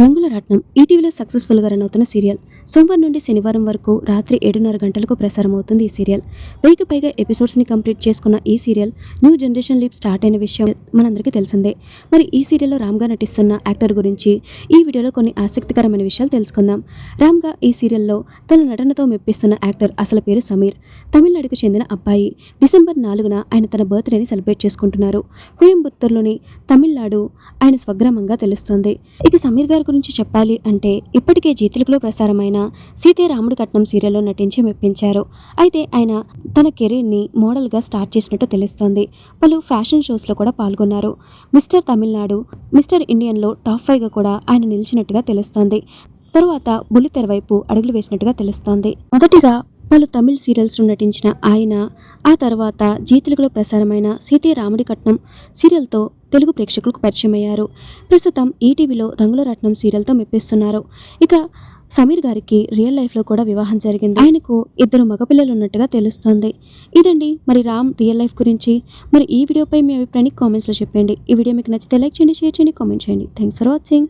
రంగుల రాట్నం ఈటీవీలో సక్సెస్ఫుల్గా రన్ అవుతున్న సీరియల్. సోమవారం నుండి శనివారం వరకు రాత్రి ఏడున్నర గంటలకు ప్రసారం అవుతుంది ఈ సీరియల్. వెయ్యికి పైగా ఎపిసోడ్స్ని కంప్లీట్ చేసుకున్న ఈ serial new generation leap start అయిన విషయం మనందరికీ తెలిసిందే. మరి ఈ సీరియల్లో రామ్గా నటిస్తున్న యాక్టర్ గురించి ఈ వీడియోలో కొన్ని ఆసక్తికరమైన విషయాలు తెలుసుకుందాం. రామ్గా ఈ సీరియల్లో తన నటనతో మెప్పిస్తున్న యాక్టర్ అసలు పేరు సమీర్. తమిళనాడుకు చెందిన అబ్బాయి. డిసెంబర్ నాలుగున ఆయన తన బర్త్డేని సెలబ్రేట్ చేసుకుంటున్నారు. కోయంబత్తూరులోని తమిళనాడు ఆయన స్వగ్రామంగా తెలుస్తోంది. ఇక సమీర్ గారు గురించి చెప్పాలి అంటే ఇప్పటికే జీతులకులో ప్రసారమైన సీతారాముడి కట్నం సీరియల్లో నటించి మెప్పించారు. అయితే ఆయన తన కెరీర్ని మోడల్గా స్టార్ట్ చేసినట్టు తెలుస్తోంది. పలు ఫ్యాషన్ షోస్లో కూడా పాల్గొన్నారు. మిస్టర్ తమిళనాడు మిస్టర్ ఇండియన్లో టాప్ ఫైవ్గా కూడా ఆయన నిలిచినట్టుగా తెలుస్తోంది. తరువాత బుల్లితెర వైపు అడుగులు వేసినట్టుగా తెలుస్తోంది. మొదటిగా పలు తమిళ్ సీరియల్స్లో నటించిన ఆయన ఆ తర్వాత జీ తెలుగులో ప్రసారమైన సీతారాముడి కట్నం సీరియల్తో తెలుగు ప్రేక్షకులకు పరిచయం అయ్యారు ప్రస్తుతం ఈటీవీలో రంగుల రత్నం సీరియల్తో మెప్పిస్తున్నారు. ఇక సమీర్ గారికి రియల్ లైఫ్లో కూడా వివాహం జరిగింది. ఆయనకు ఇద్దరు మగపిల్లలు ఉన్నట్టుగా తెలుస్తోంది. ఇదండి మరి రామ్ రియల్ లైఫ్ గురించి. మరి ఈ వీడియోపై మీ అభిప్రాయాన్ని కామెంట్స్లో చెప్పండి. ఈ వీడియో మీకు నచ్చితే లైక్ చేయండి షేర్ చేయండి కామెంట్ చేయండి. Thanks for watching.